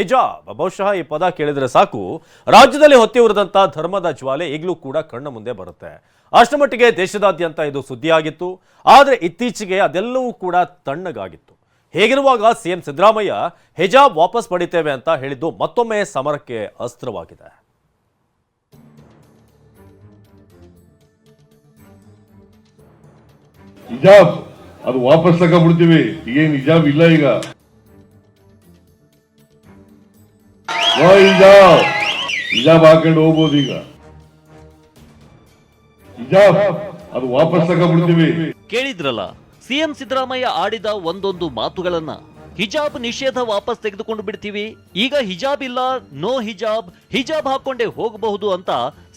ಹಿಜಾಬ್ ಬಹುಶಃ ಈ ಪದ ಕೇಳಿದ್ರೆ ಸಾಕು. ರಾಜ್ಯದಲ್ಲಿ ಹೊತ್ತಿ ಉರಿದಂತ ಧರ್ಮದ ಜ್ವಾಲೆ ಈಗಲೂ ಕೂಡ ಕಣ್ಣ ಮುಂದೆ ಬರುತ್ತೆ. ಅಷ್ಟು ಮಟ್ಟಿಗೆ ದೇಶದಾದ್ಯಂತ ಇದು ಸುದ್ದಿಯಾಗಿತ್ತು. ಆದರೆ ಇತ್ತೀಚೆಗೆ ಅದೆಲ್ಲವೂ ಕೂಡ ತಣ್ಣಗಾಗಿತ್ತು. ಹೇಗಿರುವಾಗ ಸಿಎಂ ಸಿದ್ದರಾಮಯ್ಯ ಹಿಜಾಬ್ ವಾಪಸ್ ಪಡಿತೇವೆ ಅಂತ ಹೇಳಿದ್ದು ಮತ್ತೊಮ್ಮೆ ಸಮರಕ್ಕೆ ಅಸ್ತ್ರವಾಗಿದೆ. ಹಿಜಾಬ್, ಅದು ವಾಪಸ್ ತಗೊಂಡ್ಬಿಡ್ತೀವಿ. ಏನ್ ಹಿಜಾಬ್ ಇಲ್ಲ ಈಗ. ಹಿಜಾಬ್ ಹಾಕೊಂಡು ಹೋಗ್ಬೋದು ಈಗ. ಹಿಜಾಬ್ ಅದು ವಾಪಸ್ ತಗೊಂಡ್ಬಿಡ್ತೀವಿ. ಕೇಳಿದ್ರಲ್ಲ ಸಿಎಂ ಸಿದ್ದರಾಮಯ್ಯ ಆಡಿದ ಒಂದೊಂದು ಮಾತುಗಳನ್ನ ಹಿಜಾಬ್ ನಿಷೇಧ ವಾಪಸ್ ತೆಗೆದುಕೊಂಡು ಬಿಡ್ತೀವಿ. ಈಗ ಹಿಜಾಬ್ ಇಲ್ಲ ನೋ ಹಿಜಾಬ್ ಹಿಜಾಬ್ ಹಾಕೊಂಡೇ ಹೋಗಬಹುದು ಅಂತ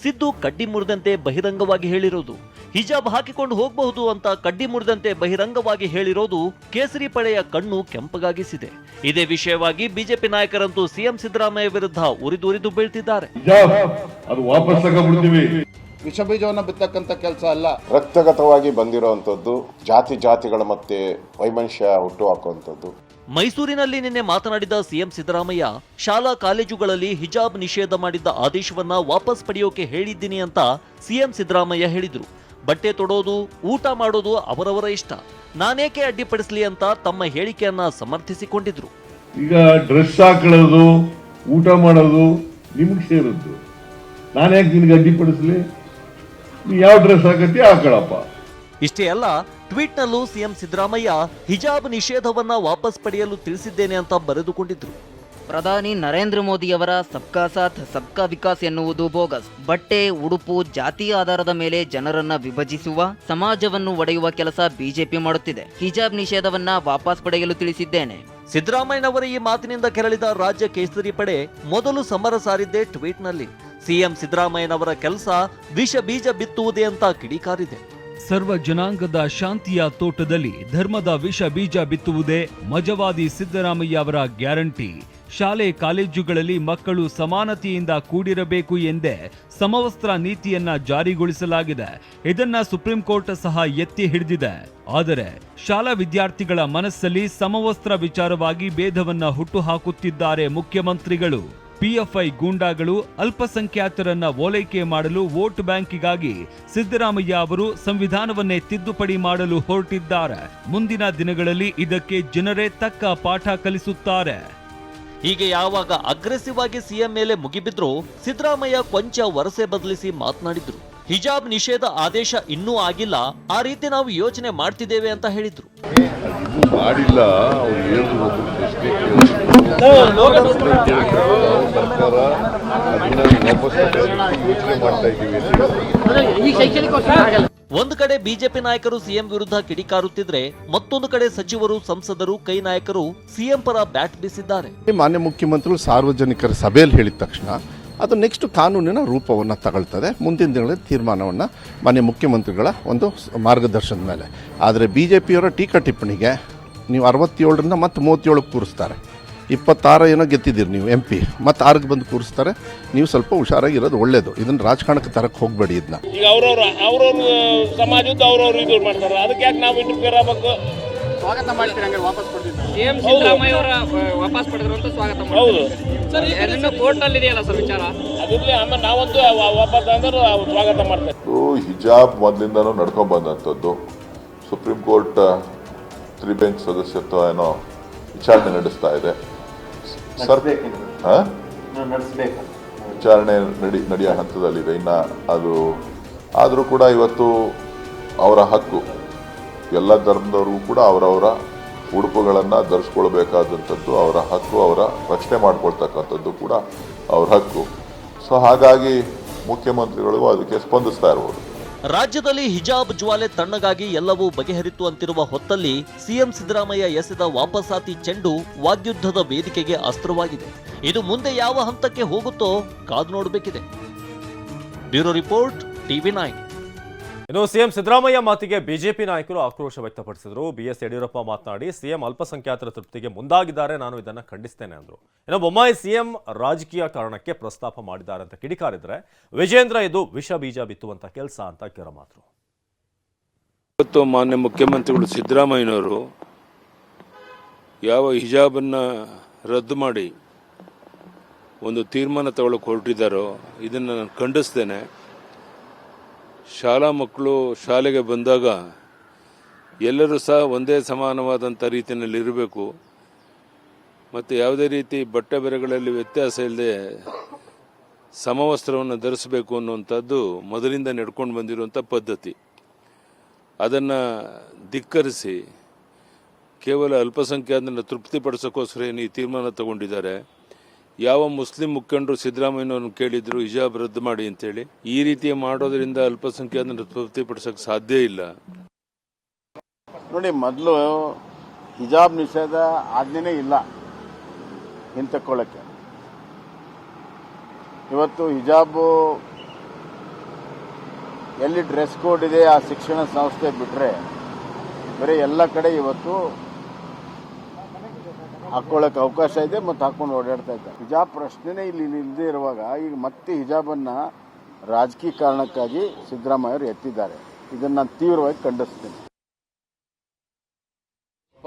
ಸಿದ್ದು ಕಡ್ಡಿ ಮುರಿದಂತೆ ಬಹಿರಂಗವಾಗಿ ಹೇಳಿರೋದು. ಹಿಜಾಬ್ ಹಾಕಿಕೊಂಡು ಹೋಗಬಹುದು ಅಂತ ಕಡ್ಡಿ ಮುರಿದಂತೆ ಬಹಿರಂಗವಾಗಿ ಹೇಳಿರೋದು ಕೇಸರಿ ಪಡೆಯ ಕಣ್ಣು ಕೆಂಪಗಾಗಿಸಿದೆ. ಇದೇ ವಿಷಯವಾಗಿ ಬಿಜೆಪಿ ನಾಯಕರಂತೂ ಸಿಎಂ ಸಿದ್ದರಾಮಯ್ಯ ವಿರುದ್ಧ ಉರಿದುರಿದು ಬೀಳ್ತಿದ್ದಾರೆ. ವಿಷ ಬೀಜವನ್ನು ಬಿತ್ತಕ್ಕಂಥ ಕೆಲಸ ಅಲ್ಲ. ರಕ್ತಗತವಾಗಿ ಬಂದಿರುವಂಥದ್ದು ಜಾತಿ ಜಾತಿಗಳ ಮತ್ತೆ ವೈಮನುಷ್ಯ ಹುಟ್ಟು ಹಾಕುವಂಥದ್ದು. ಮೈಸೂರಿನಲ್ಲಿ ನಿನ್ನೆ ಮಾತನಾಡಿದ ಸಿಎಂ ಸಿದ್ದರಾಮಯ್ಯ, ಶಾಲಾ ಕಾಲೇಜುಗಳಲ್ಲಿ ಹಿಜಾಬ್ ನಿಷೇಧ ಮಾಡಿದ್ದ ಆದೇಶವನ್ನ ವಾಪಸ್ ಪಡೆಯೋಕೆ ಹೇಳಿದ್ದೀನಿ ಅಂತ ಸಿಎಂ ಸಿದ್ದರಾಮಯ್ಯ ಹೇಳಿದರು. ಬಟ್ಟೆ ತೊಡೋದು, ಊಟ ಮಾಡೋದು ಅವರವರ ಇಷ್ಟ. ನಾನೇಕೆ ಅಡ್ಡಿಪಡಿಸಲಿ ಅಂತ ತಮ್ಮ ಹೇಳಿಕೆಯನ್ನ ಸಮರ್ಥಿಸಿಕೊಂಡಿದ್ರು. ಈಗ ಡ್ರೆಸ್ ಹಾಕೊಳ್ಳೋದು, ಊಟ ಮಾಡೋದು ನಿಮ್ಗೆ ಸೇರದ್ದು ನಾನೇಕೆ ನಿನಗೆ ಅಡ್ಡಿಪಡಿಸಲಿ? ಯಾವ ಡ್ರೆಸ್ ಹಾಕತ್ತಿ ಹಾಕೊಳ್ಳಪ್ಪ. ಇಷ್ಟೇ ಅಲ್ಲ ಟ್ವೀಟ್ನಲ್ಲೂ ಸಿಎಂ ಸಿದ್ದರಾಮಯ್ಯ ಹಿಜಾಬ್ ನಿಷೇಧವನ್ನ ವಾಪಸ್ ಪಡೆಯಲು ತಿಳಿಸಿದ್ದೇನೆ ಅಂತ ಬರೆದುಕೊಂಡಿದ್ರು. ಪ್ರಧಾನಿ ನರೇಂದ್ರ ಮೋದಿಯವರ ಸಬ್ಕಾ ಸಾಥ್ ಸಬ್ಕಾ ವಿಕಾಸ್ ಎನ್ನುವುದು ಬೋಗಸ್. ಬಟ್ಟೆ ಉಡುಪು ಜಾತಿ ಆಧಾರದ ಮೇಲೆ ಜನರನ್ನ ವಿಭಜಿಸುವ ಸಮಾಜವನ್ನು ಒಡೆಯುವ ಕೆಲಸ ಬಿಜೆಪಿ ಮಾಡುತ್ತಿದೆ. ಹಿಜಾಬ್ ನಿಷೇಧವನ್ನ ವಾಪಸ್ ಪಡೆಯಲು ತಿಳಿಸಿದ್ದೇನೆ. ಸಿದ್ದರಾಮಯ್ಯನವರ ಈ ಮಾತಿನಿಂದ ಕೆರಳಿದ ರಾಜ್ಯ ಕೇಸರಿ ಪಡೆ ಮೊದಲು ಸಮರ ಸಾರಿದ್ದೇ ಟ್ವೀಟ್ನಲ್ಲಿ. ಸಿಎಂ ಸಿದ್ದರಾಮಯ್ಯನವರ ಕೆಲಸ ವಿಷ ಬೀಜ ಬಿತ್ತುವುದೇ ಅಂತ ಕಿಡಿಕಾರಿದೆ. ಸರ್ವ ಜನಾಂಗದ ಶಾಂತಿಯ ತೋಟದಲ್ಲಿ ಧರ್ಮದ ವಿಷ ಬೀಜ ಬಿತ್ತುವುದೇ ಮಜವಾದಿ ಸಿದ್ದರಾಮಯ್ಯ ಅವರ ಗ್ಯಾರಂಟಿ. ಶಾಲೆ ಕಾಲೇಜುಗಳಲ್ಲಿ ಮಕ್ಕಳು ಸಮಾನತೆಯಿಂದ ಕೂಡಿರಬೇಕು ಎಂದೇ ಸಮವಸ್ತ್ರ ನೀತಿಯನ್ನ ಜಾರಿಗೊಳಿಸಲಾಗಿದೆ. ಇದನ್ನ ಸುಪ್ರೀಂ ಕೋರ್ಟ್ ಸಹ ಎತ್ತಿ ಹಿಡಿದಿದೆ. ಆದರೆ ಶಾಲಾ ವಿದ್ಯಾರ್ಥಿಗಳ ಮನಸ್ಸಲ್ಲಿ ಸಮವಸ್ತ್ರ ವಿಚಾರವಾಗಿ ಭೇದವನ್ನ ಹುಟ್ಟು ಹಾಕುತ್ತಿದ್ದಾರೆ ಮುಖ್ಯಮಂತ್ರಿಗಳು. ಪಿಎಫ್ಐ ಗೂಂಡಾಗಳು ಅಲ್ಪಸಂಖ್ಯಾತರನ್ನ ಓಲೈಕೆ ಮಾಡಲು ವೋಟ್ ಬ್ಯಾಂಕಿಗಾಗಿ ಸಿದ್ದರಾಮಯ್ಯ ಅವರು ಸಂವಿಧಾನವನ್ನೇ ತಿದ್ದುಪಡಿ ಮಾಡಲು ಹೊರಟಿದ್ದಾರೆ. ಮುಂದಿನ ದಿನಗಳಲ್ಲಿ ಇದಕ್ಕೆ ಜನರೇ ತಕ್ಕ ಪಾಠ ಕಲಿಸುತ್ತಾರೆ. ಹೀಗೆ ಯಾವಾಗ ಅಗ್ರೆಸಿವ್ ಆಗಿ ಸಿಎಂ ಮೇಲೆ ಮುಗಿಬಿದ್ರು ಸಿದ್ದರಾಮಯ್ಯ ಕೊಂಚ ವರಸೆ ಬದಲಿಸಿ ಮಾತನಾಡಿದ್ರು. ಹಿಜಾಬ್ ನಿಷೇಧ ಆದೇಶ ಇನ್ನೂ ಆಗಿಲ್ಲ ಆ ರೀತಿ ನಾವು ಯೋಚನೆ ಮಾಡ್ತಿದ್ದೇವೆ ಅಂತ ಹೇಳಿದ್ರು. ಮಾಡಿಲ್ಲ ಮಾಡ್ತಾ ಇದ್ದೀವಿ ಒಂದು ಕಡೆ ಬಿಜೆಪಿ ನಾಯಕರು ಸಿಎಂ ವಿರುದ್ಧ ಕಿಡಿಕಾರುತ್ತಿದ್ರೆ ಮತ್ತೊಂದು ಕಡೆ ಸಚಿವರು ಸಂಸದರು ಕೈ ನಾಯಕರು ಸಿಎಂ ಪರ ಬ್ಯಾಟ್ ಬೀಸಿದ್ದಾರೆ. ಮಾನ್ಯ ಮುಖ್ಯಮಂತ್ರಿಗಳು ಸಾರ್ವಜನಿಕರ ಸಭೆಯಲ್ಲಿ ಹೇಳಿದ ತಕ್ಷಣ ಅದು ನೆಕ್ಸ್ಟ್ ಕಾನೂನಿನ ರೂಪವನ್ನು ತಗೊಳ್ತದೆ. ಮುಂದಿನ ದಿನಗಳಲ್ಲಿ ತೀರ್ಮಾನವನ್ನು ಮಾನ್ಯ ಮುಖ್ಯಮಂತ್ರಿಗಳ ಒಂದು ಮಾರ್ಗದರ್ಶನದ ಮೇಲೆ. ಆದರೆ ಬಿ ಜೆ ಪಿಯವರ ಟೀಕಾ ಟಿಪ್ಪಣಿಗೆ ನೀವು ಅರವತ್ತೇಳರಿಂದ ಮತ್ತು ಮೂವತ್ತೇಳಕ್ಕೆ ಕೂರಿಸ್ತಾರೆ. ಇಪ್ಪತ್ತಾರು ಏನೋ ಗೆದ್ದಿದ್ದೀರಿ ನೀವು ಎಂ ಪಿ ಮತ್ತು ಆರಿಗೆ ಬಂದು ಕೂರಿಸ್ತಾರೆ. ನೀವು ಸ್ವಲ್ಪ ಹುಷಾರಾಗಿರೋದು ಒಳ್ಳೇದು. ಇದನ್ನು ರಾಜಕಾರಣಕ್ಕೆ ತರಕ್ಕೆ ಹೋಗಬೇಡಿ ಇದನ್ನ ಈಗ ಅವ್ರವ್ರ ಅವ್ರವ್ರ ಸಮಾಜದ್ದು ಅವ್ರವ್ರು ಇದು ಮಾಡ್ತಾರೆ. ಅದಕ್ಕೆ ಯಾಕೆ ನಾವು ಇಂಟರ್ಫಿಯರ್ ಆಗ್ಬೇಕು? ಸ್ವಾಗತ ಮಾಡ್ತೀರಿ ಹಂಗೆ ವಾಪಸ್ ಸಿಎಂ ಸಿದ್ದರಾಮಯ್ಯ ಅವರ ವಾಪಸ್ ಪಡೆದ್ರು ಅಂತ ಸ್ವಾಗತ ಹೌದು. ಸರ್ ಇನ್ನು ಕೋರ್ಟ್ನಲ್ಲಿ ಇದೆಯಲ್ಲ ಸರ್ ವಿಚಾರ? ಅದಿರ್ಲಿ ಆಮೇಲೆ ನಾವಂತೂ ವಾಪಸ್ ಅಂದ್ರೆ ಅವ್ರು ಸ್ವಾಗತ ಮಾಡ್ತೇವೆ. ಹಿಜಾಬ್ ಮೊದಲಿಂದನೂ ನಡ್ಕೊಂಡು ಬಂದಂಥದ್ದು ಸುಪ್ರೀಂ ಕೋರ್ಟ್ ತ್ರಿ ಬೆಂಚ್ ಸದಸ್ಯತ್ವ ಏನೋ ವಿಚಾರಣೆ ನಡೆಸ್ತಾ ಇದೆ. ಸರ್ ಹಾ? ವಿಚಾರಣೆ ನಡಿ ನಡೆಯೋ ಹಂತದಲ್ಲಿದೆ. ಇನ್ನು ಅದು ಆದರೂ ಕೂಡ ಇವತ್ತು ಅವರ ಹಕ್ಕು. ಎಲ್ಲ ಧರ್ಮದವ್ರಿಗೂ ಕೂಡ ಅವರವರ ಉಡುಪುಗಳನ್ನು ಧರಿಸ್ಕೊಳ್ಬೇಕಾದಂಥದ್ದು ಅವರ ಹಕ್ಕು ಅವರ ರಕ್ಷಣೆ ಮಾಡ್ಕೊಳ್ತಕ್ಕಂಥದ್ದು ಕೂಡ ಅವ್ರ ಹಕ್ಕು. ಸೊ ಹಾಗಾಗಿ ಮುಖ್ಯಮಂತ್ರಿಗಳು ಅದಕ್ಕೆ ಸ್ಪಂದಿಸ್ತಾ ಇರ್ಬೋದು. ರಾಜ್ಯದಲ್ಲಿ ಹಿಜಾಬ್ ಜ್ವಾಲೆ ತಣ್ಣಗಾಗಿ ಎಲ್ಲವೂ ಬಗೆಹರಿತು ಅಂತಿರುವ ಹೊತ್ತಲ್ಲಿ ಸಿಎಂ ಸಿದ್ದರಾಮಯ್ಯ ಎಸೆದ ವಾಪಸಾತಿ ಚೆಂಡು ವಾಗ್ಯುದ್ಧದ ವೇದಿಕೆಗೆ ಅಸ್ತ್ರವಾಗಿದೆ. ಇದು ಮುಂದೆ ಯಾವ ಹಂತಕ್ಕೆ ಹೋಗುತ್ತೋ ಕಾದು ನೋಡಬೇಕಿದೆ. Bureau report, TV nine. ಇನ್ನು ಸಿಎಂ ಸಿದ್ದರಾಮಯ್ಯ ಮಾತಿಗೆ ಬಿಜೆಪಿ ನಾಯಕರು ಆಕ್ರೋಶ ವ್ಯಕ್ತಪಡಿಸಿದರು. ಬಿಎಸ್ ಯಡಿಯೂರಪ್ಪ ಮಾತನಾಡಿ, ಸಿಎಂ ಅಲ್ಪಸಂಖ್ಯಾತರ ತೃಪ್ತಿಗೆ ಮುಂದಾಗಿದ್ದಾರೆ, ನಾನು ಇದನ್ನು ಖಂಡಿಸ್ತೇನೆ ಅಂದರು. ಇನ್ನು ಬೊಮ್ಮಾಯಿ ಸಿಎಂ ರಾಜಕೀಯ ಕಾರಣಕ್ಕೆ ಪ್ರಸ್ತಾಪ ಮಾಡಿದ್ದಾರೆ ಅಂತ ಕಿಡಿಕಾರಿದ್ರೆ, ವಿಜೇಂದ್ರ ಇದು ವಿಷ ಬೀಜ ಬಿತ್ತುವಂತ ಕೆಲಸ ಅಂತ ಕೆರಮಾದ್ರು ಇವತ್ತು ಮಾನ್ಯ ಮುಖ್ಯಮಂತ್ರಿಗಳು ಸಿದ್ದರಾಮಯ್ಯನವರು ಯಾವ ಹಿಜಾಬನ್ನು ರದ್ದು ಮಾಡಿ ಒಂದು ತೀರ್ಮಾನ ತಗೊಳ್ಳೋಕೆ ಹೊರಟಿದ್ದಾರೋ, ಇದನ್ನು ನಾನು ಖಂಡಿಸ್ತೇನೆ. ಶಾಲಾ ಮಕ್ಕಳು ಶಾಲೆಗೆ ಬಂದಾಗ ಎಲ್ಲರೂ ಸಹ ಒಂದೇ ಸಮಾನವಾದಂಥ ರೀತಿಯಲ್ಲಿ ಇರಬೇಕು. ಮತ್ತು ಯಾವುದೇ ರೀತಿ ಬಟ್ಟೆ ಬೆರೆಗಳಲ್ಲಿ ವ್ಯತ್ಯಾಸ ಇಲ್ಲದೆ ಸಮವಸ್ತ್ರವನ್ನು ಧರಿಸಬೇಕು ಅನ್ನುವಂಥದ್ದು ಮೊದಲಿಂದ ನಡ್ಕೊಂಡು ಬಂದಿರುವಂಥ ಪದ್ಧತಿ. ಅದನ್ನು ಧಿಕ್ಕರಿಸಿ ಕೇವಲ ಅಲ್ಪಸಂಖ್ಯಾತರನ್ನು ತೃಪ್ತಿಪಡಿಸೋಕ್ಕೋಸ್ಕರ ಏನು ಈ ತೀರ್ಮಾನ ತಗೊಂಡಿದ್ದಾರೆ. ಯಾವ ಮುಸ್ಲಿಂ ಮುಖಂಡರು ಸಿದ್ದರಾಮಯ್ಯನವ್ರನ್ನ ಕೇಳಿದ್ರು, ಹಿಜಾಬ್ ರದ್ದು ಮಾಡಿ ಅಂತೇಳಿ, ಈ ರೀತಿ ಮಾಡೋದ್ರಿಂದ ಅಲ್ಪಸಂಖ್ಯಾತರನ್ನು ತೃಪ್ತಿಪಡಿಸೋಕೆ ಸಾಧ್ಯ ಇಲ್ಲ. ನೋಡಿ, ಮೊದಲು ಹಿಜಾಬ್ ನಿಷೇಧ ಆಜ್ಞೆನೇ ಇಲ್ಲ ಹಿಂತಕ್ಕೊಳ್ಳಕ್ಕೆ ಇವತ್ತು ಹಿಜಾಬು ಎಲ್ಲಿ ಡ್ರೆಸ್ ಕೋಡ್ ಇದೆ ಆ ಶಿಕ್ಷಣ ಸಂಸ್ಥೆ ಬಿಟ್ಟರೆ ಬರೀ ಎಲ್ಲ ಕಡೆ ಇವತ್ತು ಹಾಕೊಳ್ಳೋಕೆ ಅವಕಾಶ ಇದೆ ಮತ್ತು ಹಾಕೊಂಡು ಓಡಾಡ್ತಾ ಇದ್ದಾರೆ. ಹಿಜಾಬ್ ಪ್ರಶ್ನೆನೇ ಇಲ್ಲಿ ಇಲ್ಲದೆ ಇರುವಾಗ ಈಗ ಮತ್ತೆ ಹಿಜಾಬನ್ನು ರಾಜಕೀಯ ಕಾರಣಕ್ಕಾಗಿ ಸಿದ್ದರಾಮಯ್ಯವರು ಎತ್ತಿದ್ದಾರೆ. ಇದನ್ನು ನಾನು ತೀವ್ರವಾಗಿ ಖಂಡಿಸ್ತೀನಿ.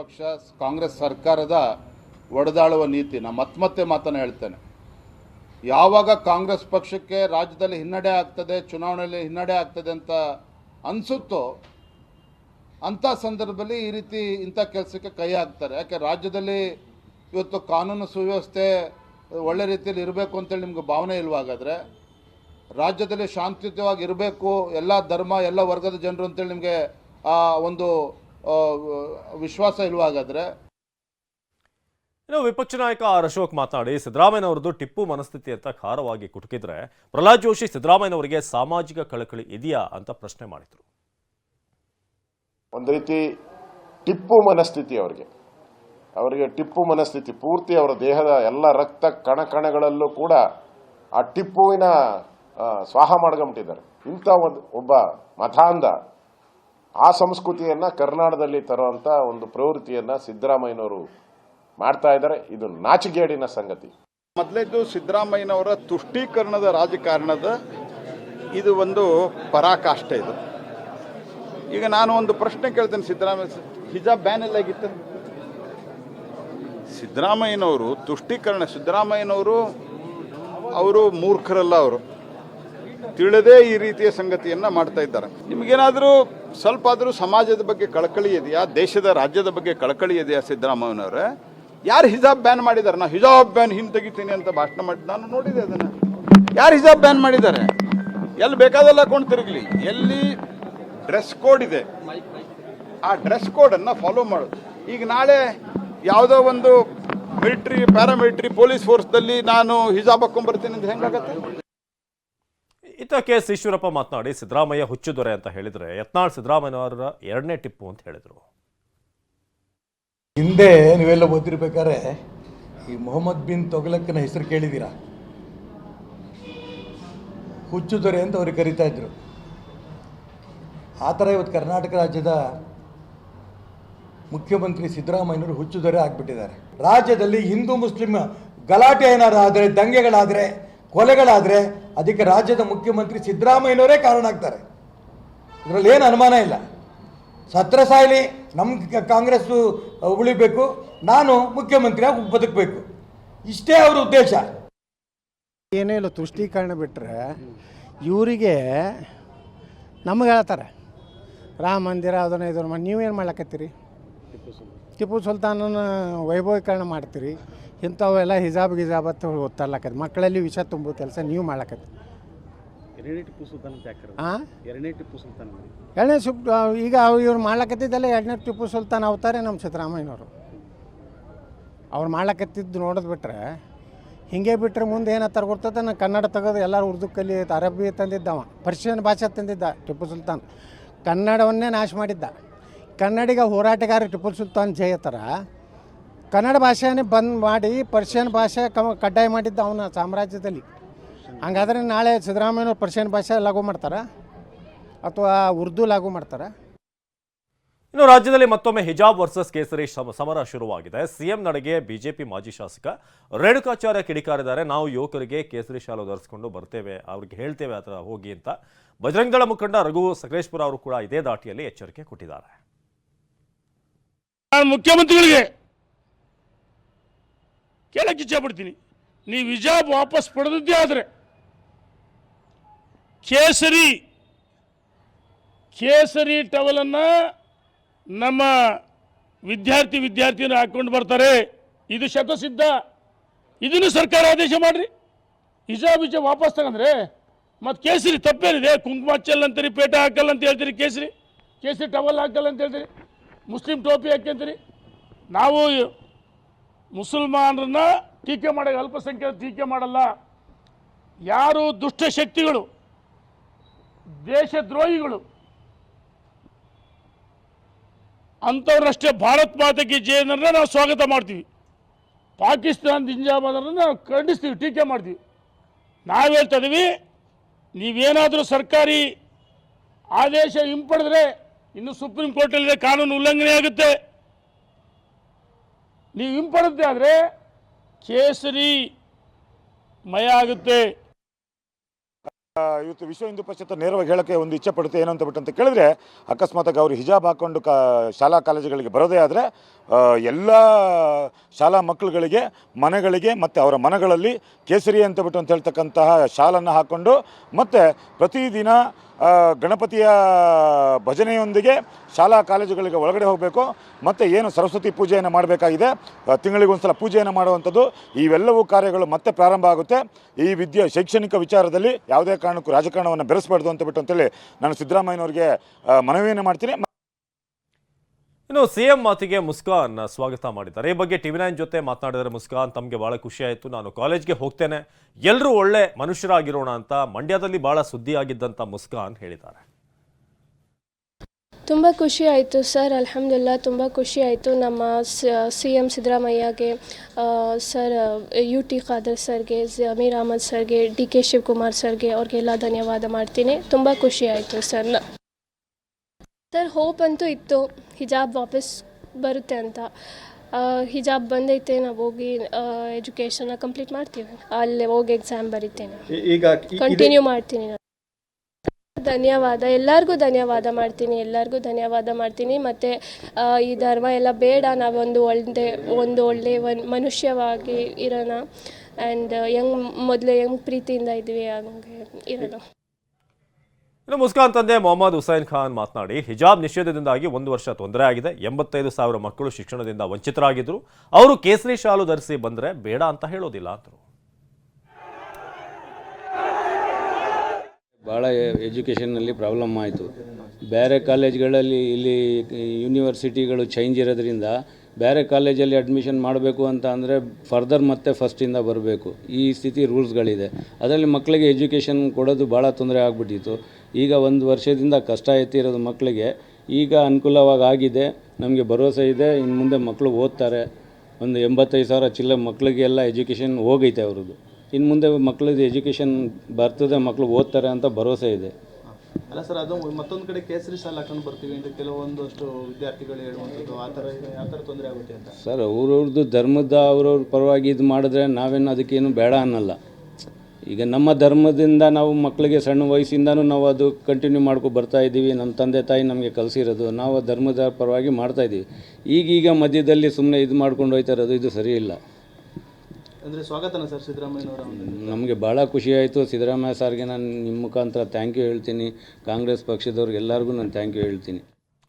ಪಕ್ಷ, ಕಾಂಗ್ರೆಸ್ ಸರ್ಕಾರದ ಒಡೆದಾಳುವ ನೀತಿ, ನಾ ಮತ್ತೆ ಮಾತನ್ನು ಹೇಳ್ತೇನೆ. ಯಾವಾಗ ಕಾಂಗ್ರೆಸ್ ಪಕ್ಷಕ್ಕೆ ರಾಜ್ಯದಲ್ಲಿ ಹಿನ್ನಡೆ ಆಗ್ತದೆ, ಚುನಾವಣೆಯಲ್ಲಿ ಹಿನ್ನಡೆ ಆಗ್ತದೆ ಅಂತ ಅನಿಸುತ್ತೋ ಅಂಥ ಸಂದರ್ಭದಲ್ಲಿ ಈ ರೀತಿ ಇಂಥ ಕೆಲಸಕ್ಕೆ ಕೈ ಹಾಕ್ತಾರೆ. ಯಾಕೆ ರಾಜ್ಯದಲ್ಲಿ ಇವತ್ತು ಕಾನೂನು ಸುವ್ಯವಸ್ಥೆ ಒಳ್ಳೆ ರೀತಿಯಲ್ಲಿ ಇರಬೇಕು ಅಂತೇಳಿ ನಿಮ್ಗೆ ಭಾವನೆ ಇಲ್ವಾಗಾದರೆ ರಾಜ್ಯದಲ್ಲಿ ಶಾಂತಿಯುತವಾಗಿ ಇರಬೇಕು ಎಲ್ಲ ಧರ್ಮ ಎಲ್ಲ ವರ್ಗದ ಜನರು ಅಂತೇಳಿ ನಿಮಗೆ ಆ ಒಂದು ವಿಶ್ವಾಸ ಇಲ್ವಾಗಾದರೆ. ಇನ್ನು ವಿಪಕ್ಷ ನಾಯಕ ಆರ್ ಅಶೋಕ್ ಮಾತನಾಡಿ ಸಿದ್ದರಾಮಯ್ಯನವರದ್ದು ಟಿಪ್ಪು ಮನಸ್ಥಿತಿ ಅಂತ ಖಾರವಾಗಿ ಕುಟುಕಿದ್ರೆ ಪ್ರಹ್ಲಾದ್ ಜೋಶಿ ಸಿದ್ದರಾಮಯ್ಯನವರಿಗೆ ಸಾಮಾಜಿಕ ಕಳಕಳಿ ಇದೆಯಾ ಅಂತ ಪ್ರಶ್ನೆ ಮಾಡಿದ್ರು. ಒಂದು ರೀತಿ ಟಿಪ್ಪು ಮನಸ್ಥಿತಿ ಅವರಿಗೆ. ಅವರಿಗೆ ಟಿಪ್ಪು ಮನಸ್ಥಿತಿ, ಪೂರ್ತಿ ಅವರ ದೇಹದ ಎಲ್ಲ ರಕ್ತ ಕಣ ಕಣಗಳಲ್ಲೂ ಕೂಡ ಆ ಟಿಪ್ಪುವಿನ ಸ್ವಾಹ ಮಾಡ್ಕೊಂಬಿಟ್ಟಿದ್ದಾರೆ. ಇಂಥ ಒಂದು, ಒಬ್ಬ ಮತಾಂಧ ಆ ಸಂಸ್ಕೃತಿಯನ್ನು ಕರ್ನಾಟಕದಲ್ಲಿ ತರುವಂಥ ಒಂದು ಪ್ರವೃತ್ತಿಯನ್ನು ಸಿದ್ದರಾಮಯ್ಯನವರು ಮಾಡ್ತಾ ಇದ್ದಾರೆ. ಇದು ನಾಚಿಗೇಡಿನ ಸಂಗತಿ. ಮೊದಲೇದು ಸಿದ್ದರಾಮಯ್ಯನವರ ತುಷ್ಟೀಕರಣದ ರಾಜಕಾರಣದ ಇದು ಒಂದು ಪರಾಕಾಷ್ಠೆ ಇದು. ಈಗ ನಾನು ಒಂದು ಪ್ರಶ್ನೆ ಕೇಳ್ತೇನೆ ಸಿದ್ದರಾಮಯ್ಯ, ಹಿಜಾಬ್ ಬ್ಯಾನ್ ಎಲ್ಲ ಆಗಿತ್ತು ಸಿದ್ದರಾಮಯ್ಯನವರು, ತುಷ್ಟೀಕರಣ ಸಿದ್ದರಾಮಯ್ಯನವರು, ಅವರು ಮೂರ್ಖರಲ್ಲ ಅವರು. ತಿಳದೇ ಈ ರೀತಿಯ ಸಂಗತಿಯನ್ನ ಮಾಡ್ತಾ ಇದ್ದಾರೆ. ನಿಮಗೇನಾದರೂ ಸ್ವಲ್ಪ ಆದರೂ ಸಮಾಜದ ಬಗ್ಗೆ ಕಳಕಳಿ ಇದೆಯಾ? ದೇಶದ ರಾಜ್ಯದ ಬಗ್ಗೆ ಕಳಕಳಿ ಇದೆಯಾ ಸಿದ್ದರಾಮಯ್ಯನವರೇ? ಯಾರು ಹಿಜಾಬ್ ಬ್ಯಾನ್ ಮಾಡಿದ್ದಾರೆ? ನಾ ಹಿಜಾಬ್ ಬ್ಯಾನ್ ಹಿಂದೆ ತೆಗಿತೀನಿ ಅಂತ ಭಾಷಣ ಮಾಡಿ ನಾನು ನೋಡಿದೆ ಅದನ್ನು. ಯಾರು ಹಿಜಾಬ್ ಬ್ಯಾನ್ ಮಾಡಿದ್ದಾರೆ? ಎಲ್ಲಿ ಬೇಕಾದಲ್ಲ ಹಾಕೊಂಡು ತಿರುಗಲಿ. ಎಲ್ಲಿ ಡ್ರೆಸ್ ಕೋಡ್ ಇದೆ. ಆ ಡ್ರೆಸ್ ಕೋಡನ್ನು ಫಾಲೋ ಮಾಡೋದು. ಈಗ ನಾಳೆ ಯಾವುದೋ ಒಂದು ಮಿಲಿಟ್ರಿ ಪ್ಯಾರಾಮಿಲಿಟ್ರಿ ಪೊಲೀಸ್ ಫೋರ್ಸ್ದಲ್ಲಿ ನಾನು ಹಿಜಾಬ್ ಹಾಕೊಂಡ್ಬರ್ತೀನಿ ಅಂತ ಹೆಂಗಾಗತ್ತೆ? ಇತ್ತ ಕೆ ಎಸ್ ಈಶ್ವರಪ್ಪ ಮಾತನಾಡಿ ಸಿದ್ದರಾಮಯ್ಯ ಹುಚ್ಚು ದೊರೆ ಅಂತ ಹೇಳಿದ್ರೆ ಯತ್ನಾಳ್ ಸಿದ್ದರಾಮಯ್ಯನವರ ಎರಡನೇ ಟಿಪ್ಪು ಅಂತ ಹೇಳಿದ್ರು. ಹಿಂದೆ ನೀವೆಲ್ಲ ಓದಿರ್ಬೇಕಾದ್ರೆ ಈ ಮೊಹಮ್ಮದ್ ಬಿನ್ ತೊಗಲಕ್ಕನ ಹೆಸರು ಕೇಳಿದ್ದೀರಾ? ಹುಚ್ಚು ದೊರೆ ಅಂತ ಅವ್ರಿಗೆ ಕರಿತಾ ಇದ್ರು. ಆ ಥರ ಇವತ್ತು ಕರ್ನಾಟಕ ರಾಜ್ಯದ ಮುಖ್ಯಮಂತ್ರಿ ಸಿದ್ದರಾಮಯ್ಯನವರು ಹುಚ್ಚು ದೊರೆ ಆಗಿಬಿಟ್ಟಿದ್ದಾರೆ. ರಾಜ್ಯದಲ್ಲಿ ಹಿಂದೂ, ಮುಸ್ಲಿಂ ಗಲಾಟೆ ಏನಾರು ಆದರೆ ದಂಗೆಗಳಾದರೆ, ಕೊಲೆಗಳಾದರೆ, ಅದಕ್ಕೆ ರಾಜ್ಯದ ಮುಖ್ಯಮಂತ್ರಿ ಸಿದ್ದರಾಮಯ್ಯನವರೇ ಕಾರಣ ಆಗ್ತಾರೆ. ಇದರಲ್ಲಿ ಏನು ಅನುಮಾನ ಇಲ್ಲ. ಸತ್ರ ಸಾಯಲಿ ನಮ್ಮ ಕಾಂಗ್ರೆಸ್ಸು ಉಳಿಬೇಕು, ನಾನು ಮುಖ್ಯಮಂತ್ರಿಯಾಗಿ ಬದುಕಬೇಕು. ಇಷ್ಟೇ ಅವರ ಉದ್ದೇಶ. ಏನೇ ಇಲ್ಲ, ತುಷ್ಟೀಕರಣ ಬಿಟ್ಟರೆ ಇವರಿಗೆ ನಮಗೆ ಹೇಳ್ತಾರೆ. ರಾಮ ಮಂದಿರ, ಅದನ್ನ ಇದನ್ನ ಮಾಡಿ ನೀವೇನು ಮಾಡ್ಲಕತ್ತೀರಿ? ಟಿಪ್ಪು ಸುಲ್ತಾನನ ವೈಭವೀಕರಣ ಮಾಡ್ತೀರಿ. ಇಂಥವೆಲ್ಲ ಹಿಜಾಬ್ ಗಿಜಾಬ್ ಅಂತ ಓದ್ತಾರ್ಲಕತ್ತಿ ಮಕ್ಕಳಲ್ಲಿ ವಿಷ ತುಂಬೋ ಕೆಲಸ ನೀವು ಮಾಡ್ಲಕತ್ತಿ ಹಾಂ ಎರಡನೇ ಸುಪ್ ಈಗ ಇವ್ರು ಮಾಡ್ಲಕತ್ತಿದ್ದಲ್ಲ ಎರಡನೇ ಟಿಪ್ಪು ಸುಲ್ತಾನ್ ಅವತಾರೆ ನಮ್ಮ ಸಿದ್ದರಾಮಯ್ಯನವರು. ಅವ್ರು ಮಾಡ್ಲಕತ್ತಿದ್ದು ನೋಡೋದು ಬಿಟ್ರೆ ಹಿಂಗೆ ಬಿಟ್ಟರೆ ಮುಂದೆ ಏನತ್ತಾರ ಗೊತ್ತದ? ನಾನು ಕನ್ನಡ ತೆಗೆದು ಎಲ್ಲರೂ ಉರ್ದು ಕಲಿ ಅರಬ್ಬಿ ತಂದಿದ್ದವ. ಪರ್ಷಿಯನ್ ಭಾಷೆ ತಂದಿದ್ದ ಟಿಪ್ಪು ಸುಲ್ತಾನ್. ಕನ್ನಡವನ್ನೇ ನಾಶ ಮಾಡಿದ್ದ. ಕನ್ನಡಿಗ ಹೋರಾಟಗಾರ ಟಿಪ್ಪು ಸುಲ್ತಾನ್ ಜಯ ಥರ ಕನ್ನಡ ಭಾಷೆನೇ ಬಂದ್ ಮಾಡಿ ಪರ್ಷಿಯನ್ ಭಾಷೆ ಕಮ ಕಡ್ಡಾಯ ಮಾಡಿದ್ದ ಅವನ ಸಾಮ್ರಾಜ್ಯದಲ್ಲಿ. ಹಂಗಾದ್ರೆ ನಾಳೆ ಸಿದ್ದರಾಮಯ್ಯವ್ರು ಪರ್ಷಿಯನ್ ಭಾಷೆ ಲಾಗು ಮಾಡ್ತಾರಾ? ಅಥವಾ ಉರ್ದು ಲಾಗು ಮಾಡ್ತಾರಾ? ಇನ್ನು ರಾಜ್ಯದಲ್ಲಿ ಮತ್ತೊಮ್ಮೆ ಹಿಜಾಬ್ ವರ್ಸಸ್ ಕೇಸರಿ ಸಮ- ಸಮರ ಶುರುವಾಗಿದೆ. ಸಿಎಂ ನಡೆಗೆ ಬಿಜೆಪಿ ಮಾಜಿ ಶಾಸಕ ರೇಣುಕಾಚಾರ್ಯ ಕಿಡಿಕಾರಿದ್ದಾರೆ. ನಾವು ಯುವಕರಿಗೆ ಕೇಸರಿ ಶಾಲು ಧರಿಸಿಕೊಂಡು ಬರ್ತೇವೆ, ಅವ್ರಿಗೆ ಹೇಳ್ತೇವೆ, ಆ ಹೋಗಿ ಅಂತ. ಬಜರಂಗದಳ ಮುಖಂಡ ರಘು ಸಕಲೇಶ್ಪುರ ಅವರು ಕೂಡ ಇದೇ ದಾಟಿಯಲ್ಲಿ ಎಚ್ಚರಿಕೆ ಕೊಟ್ಟಿದ್ದಾರೆ. ನಾನು ಮುಖ್ಯಮಂತ್ರಿಗಳಿಗೆ ಕೇಳಕ್ಕೆ ಇಚ್ಛೆ ಪಡ್ತೀನಿ ನೀವು ಹಿಜಾಬ್ ವಾಪಸ್ ಪಡೆದಿದ್ದೇ ಆದರೆ ಕೇಸರಿ ಕೇಸರಿ ಟವಲನ್ನು ನಮ್ಮ ವಿದ್ಯಾರ್ಥಿ ವಿದ್ಯಾರ್ಥಿನ ಹಾಕ್ಕೊಂಡು ಬರ್ತಾರೆ. ಇದು ಶತಸಿದ್ಧ. ಇದನ್ನು ಸರ್ಕಾರ ಆದೇಶ ಮಾಡಿರಿ. ಹಿಜಾಬ್ ಹಿಜಾಬ್ ವಾಪಸ್ ತಗಂದ್ರೆ ಮತ್ತು ಕೇಸರಿ ತಪ್ಪೇನಿದೆ. ಕುಂಕುಮ ಹಚ್ಚಲ್ಲ ಅಂತೀರಿ ಪೇಟ ಹಾಕಲ್ಲ ಅಂತ ಹೇಳ್ತೀರಿ ಕೇಸರಿ? ಕೇಸರಿ ಟವಲ್ ಹಾಕಲ್ಲ ಅಂತ ಹೇಳ್ತೀರಿ? ಮುಸ್ಲಿಂ ಟೋಪಿ ಹಾಕ್ಯಂತೀರಿ ನಾವು ಮುಸಲ್ಮಾನರನ್ನ ಟೀಕೆ ಮಾಡ ಅಲ್ಪಸಂಖ್ಯಾತ ಟೀಕೆ ಮಾಡಲ್ಲ. ಯಾರು ದುಷ್ಟಶಕ್ತಿಗಳು ದೇಶದ್ರೋಹಿಗಳು ಅಂಥವ್ರಷ್ಟೇ ಭಾರತ್ ಮಾತೆಗೆ ಜೈನರನ್ನ ನಾವು ಸ್ವಾಗತ ಮಾಡ್ತೀವಿ. ಪಾಕಿಸ್ತಾನ ಇಂಜಾಮದರನ್ನ ನಾವು ಖಂಡಿಸ್ತೀವಿ, ಟೀಕೆ ಮಾಡ್ತೀವಿ. ನಾವು ಹೇಳ್ತಾ ಇದೀವಿ, ನೀವೇನಾದರೂ ಸರ್ಕಾರಿ ಆದೇಶ ಹಿಂಪಡೆದ್ರೆ ಇನ್ನು ಸುಪ್ರೀಂ ಕೋರ್ಟಲ್ಲಿದೆ ಕಾನೂನು ಉಲ್ಲಂಘನೆ ಆಗುತ್ತೆ ನೀವು ಹಿಂಪಡೆದೇ ಆದರೆ ಕೇಸರಿ ಮಯ ಆಗುತ್ತೆ ಇವತ್ತು ವಿಶ್ವ ಹಿಂದೂ ಪರಿಷತ್ ನೇರವಾಗಿ ಹೇಳೋಕ್ಕೆ ಒಂದು ಇಚ್ಛೆ ಪಡುತ್ತೆ ಏನು ಅಂತ ಬಿಟ್ಟು ಅಂತ ಕೇಳಿದ್ರೆ ಅಕಸ್ಮಾತಾಗಿ ಅವರು ಹಿಜಾಬ್ ಹಾಕೊಂಡು ಕಾ, ಶಾಲಾ ಕಾಲೇಜುಗಳಿಗೆ ಬರೋದೇ ಆದರೆ ಎಲ್ಲ ಶಾಲಾ ಮಕ್ಕಳುಗಳಿಗೆ, ಮನೆಗಳಿಗೆ ಮತ್ತು ಅವರ ಮನೆಗಳಲ್ಲಿ ಕೇಸರಿ ಅಂತ ಬಿಟ್ಟು ಅಂತ ಹೇಳ್ತಕ್ಕಂತಹ ಶಾಲನ್ನು ಹಾಕ್ಕೊಂಡು ಮತ್ತು ಪ್ರತಿದಿನ ಗಣಪತಿಯ ಭಜನೆಯೊಂದಿಗೆ ಶಾಲಾ ಕಾಲೇಜುಗಳಿಗೆ ಒಳಗಡೆ ಹೋಗಬೇಕು, ಮತ್ತು ಏನು ಸರಸ್ವತಿ ಪೂಜೆಯನ್ನು ಮಾಡಬೇಕಾಗಿದೆ ತಿಂಗಳಿಗೊಂದ್ಸಲ ಪೂಜೆಯನ್ನು ಮಾಡುವಂಥದ್ದು, ಇವೆಲ್ಲವೂ ಕಾರ್ಯಗಳು ಮತ್ತೆ ಪ್ರಾರಂಭ ಆಗುತ್ತೆ. ಈ ವಿದ್ಯೆ ಶೈಕ್ಷಣಿಕ ವಿಚಾರದಲ್ಲಿ ಯಾವುದೇ ಕಾರಣಕ್ಕೂ ರಾಜಕಾರಣವನ್ನು ಬೆರೆಸಬಾರ್ದು ಅಂತ ಬಿಟ್ಟು ಅಂತೇಳಿ ನಾನು ಸಿದ್ದರಾಮಯ್ಯನವರಿಗೆ ಮನವಿಯನ್ನು ಮಾಡ್ತೀನಿ. ಇನ್ನು ಸಿಎಂ ಮಾತಿಗೆ ಮುಸ್ಕಾನ್ ಸ್ವಾಗತ ಮಾಡಿದ್ದಾರೆ. ಈ ಬಗ್ಗೆ ಟಿವಿ ನೈನ್ ಜೊತೆ ಮಾತನಾಡಿದರೆ ಮುಸ್ಕಾನ್. ತಮಗೆ ಭಾಳ ಖುಷಿ ಆಯಿತು. ನಾನು ಕಾಲೇಜ್ಗೆ ಹೋಗ್ತೇನೆ. ಎಲ್ಲರೂ ಒಳ್ಳೆ ಮನುಷ್ಯರಾಗಿರೋಣ ಅಂತ ಮಂಡ್ಯದಲ್ಲಿ ಭಾಳ ಸುದ್ದಿಯಾಗಿದ್ದಂಥ ಮುಸ್ಕಾನ್ ಹೇಳಿದ್ದಾರೆ. ತುಂಬ ಖುಷಿ ಆಯಿತು ಸರ್ ಅಲ್ಹಮ್ದುಲಿಲ್ಲ ತುಂಬ ಖುಷಿ ಆಯಿತು ನಮ್ಮ ಸಿ ಎಂ ಸಿದ್ದರಾಮಯ್ಯಗೆ ಆ, ಸರ್ ಯು ಟಿ ಖಾದರ್ ಸರ್ಗೆ ಜಮೀರ್ ಅಹಮದ್ ಸರ್ಗೆ ಡಿ ಕೆ ಶಿವಕುಮಾರ್ ಸರ್ಗೆ ಅವ್ರಿಗೆಲ್ಲ ಧನ್ಯವಾದ ಮಾಡ್ತೀನಿ. ತುಂಬ ಖುಷಿ ಆಯಿತು ಸರ್. ನ- ಸರ್ ಹೋಪ್ ಅಂತೂ ಇತ್ತು ಹಿಜಾಬ್ ವಾಪಸ್ ಬರುತ್ತೆ ಅಂತ. ಆ, ಹಿಜಾಬ್ ಬಂದೈತೆ ನಾವು ಹೋಗಿ ಎಜುಕೇಷನ್ನ ಕಂಪ್ಲೀಟ್ ಮಾಡ್ತೀವಿ. ಅಲ್ಲಿ ಹೋಗಿ ಎಕ್ಸಾಮ್ ಬರಿತೇನೆ. ಈಗ ಕಂಟಿನ್ಯೂ ಮಾಡ್ತೀನಿ ನಾನು. ಧನ್ಯವಾದ. ಎಲ್ಲರಿಗೂ ಧನ್ಯವಾದ ಮಾಡ್ತೀನಿ, ಎಲ್ಲರಿಗೂ ಧನ್ಯವಾದ ಮಾಡ್ತೀನಿ. ಮತ್ತು ಈ ಧರ್ಮ ಎಲ್ಲ ಬೇಡ ನಾವೊಂದು ಒಳ್ಳೆ, ಒಂದು ಒಳ್ಳೆ ಒಂದು ಮನುಷ್ಯವಾಗಿ ಇರೋಣ. ಆ್ಯಂಡ್ ಹೆಂಗ್ ಮೊದಲು ಹೆಂಗ್ ಪ್ರೀತಿಯಿಂದ ಇದ್ವಿ, ಹಂಗೆ ಇರೋಣ. ಇನ್ನು ಮುಸ್ಕಾನ್ ತಂದೆ ಮೊಹಮ್ಮದ್ ಹುಸೈನ್ ಖಾನ್ ಮಾತನಾಡಿ, ಹಿಜಾಬ್ ನಿಷೇಧದಿಂದಾಗಿ ಒಂದು ವರ್ಷ ತೊಂದರೆ ಆಗಿದೆ. ಎಂಬತ್ತೈದು ಸಾವಿರ ಮಕ್ಕಳು ಶಿಕ್ಷಣದಿಂದ ವಂಚಿತರಾಗಿದ್ದರು ಅವರು ಕೇಸರಿ ಶಾಲು ಧರಿಸಿ ಬಂದರೆ ಬೇಡ ಅಂತ ಹೇಳೋದಿಲ್ಲ ಅಂದರು. ಭಾಳ ಎಜುಕೇಷನ್ನಲ್ಲಿ ಪ್ರಾಬ್ಲಮ್ ಆಯಿತು. ಬೇರೆ ಕಾಲೇಜ್ಗಳಲ್ಲಿ ಇಲ್ಲಿ ಯೂನಿವರ್ಸಿಟಿಗಳು ಚೇಂಜ್ ಇರೋದ್ರಿಂದ ಬೇರೆ ಕಾಲೇಜಲ್ಲಿ ಅಡ್ಮಿಷನ್ ಮಾಡಬೇಕು ಅಂತ ಅಂದರೆ ಫರ್ದರ್ ಮತ್ತೆ ಫಸ್ಟಿಂದ ಬರಬೇಕು. ಈ ಸ್ಥಿತಿ ರೂಲ್ಸ್ಗಳಿದೆ ಅದರಲ್ಲಿ ಮಕ್ಕಳಿಗೆ ಎಜುಕೇಷನ್ ಕೊಡೋದು ಭಾಳ ತೊಂದರೆ ಆಗಿಬಿಟ್ಟಿತ್ತು. ಈಗ ಒಂದು ವರ್ಷದಿಂದ ಕಷ್ಟ ಎತ್ತಿರೋದು ಮಕ್ಕಳಿಗೆ ಈಗ ಅನುಕೂಲವಾಗಿ ಆಗಿದೆ. ನಮಗೆ ಭರವಸೆ ಇದೆ. ಇನ್ನು ಮುಂದೆ ಮಕ್ಕಳು ಓದ್ತಾರೆ. ಒಂದು ಎಂಬತ್ತೈದು ಸಾವಿರ ಚಿಲ್ಲ ಮಕ್ಕಳಿಗೆಲ್ಲ ಎಜುಕೇಷನ್ ಹೋಗೈತೆ ಅವ್ರದ್ದು. ಇನ್ನು ಮುಂದೆ ಮಕ್ಕಳದ್ದು ಎಜುಕೇಷನ್ ಬರ್ತದೆ ಮಕ್ಕಳು ಓದ್ತಾರೆ ಅಂತ ಭರವಸೆ ಇದೆ. ಅಲ್ಲ ಸರ್ ಅದು ಮತ್ತೊಂದು ಕಡೆ ಕೇಸರಿ ಸಾಲ ಹಾಕೊಂಡು ಬರ್ತೀವಿ ಅಂತ ಕೆಲವೊಂದಷ್ಟು ವಿದ್ಯಾರ್ಥಿಗಳು ಹೇಳುವಂಥದ್ದು ಆ ಥರ ಯಾವ ಥರ ತೊಂದರೆ ಆಗುತ್ತೆ ಅಂತ. ಸರ್ ಅವ್ರವ್ರದ್ದು ಧರ್ಮದ ಅವ್ರವ್ರ ಪರವಾಗಿ ಇದು ಮಾಡಿದ್ರೆ ನಾವೇನು ಅದಕ್ಕೇನು ಬೇಡ ಅನ್ನಲ್ಲ. ಈಗ ನಮ್ಮ ಧರ್ಮದಿಂದ ನಾವು ಮಕ್ಕಳಿಗೆ ಸಣ್ಣ ವಯಸ್ಸಿಂದನೂ ನಾವು ಅದು ಕಂಟಿನ್ಯೂ ಮಾಡ್ಕೊ ಬರ್ತಾ ಇದ್ದೀವಿ ನಮ್ಮ ತಂದೆ ತಾಯಿ ನಮಗೆ ಕಲಿಸಿರೋದು ನಾವು ಧರ್ಮದ ಪರವಾಗಿ ಮಾಡ್ತಾ ಇದ್ದೀವಿ. ಈಗೀಗ ಮಧ್ಯದಲ್ಲಿ ಸುಮ್ಮನೆ ಇದು ಮಾಡ್ಕೊಂಡು ಹೋಯ್ತಾ ಇರೋದು ಇದು ಸರಿ ಇಲ್ಲ. ಅಂದರೆ ಸ್ವಾಗತನ ಸರ್ ನಮಗೆ. ಭಾಳ ಆಯಿತು. ಸಿದ್ದರಾಮಯ್ಯ ಸರ್ಗೆ ನಾನು ನಿಮ್ಮ ಮುಖಾಂತರ ಥ್ಯಾಂಕ್ ಯು ಹೇಳ್ತೀನಿ. ಕಾಂಗ್ರೆಸ್ ಪಕ್ಷದವ್ರಿಗೆ ಎಲ್ಲರಿಗೂ ನಾನು ಥ್ಯಾಂಕ್ ಯು ಹೇಳ್ತೀನಿ.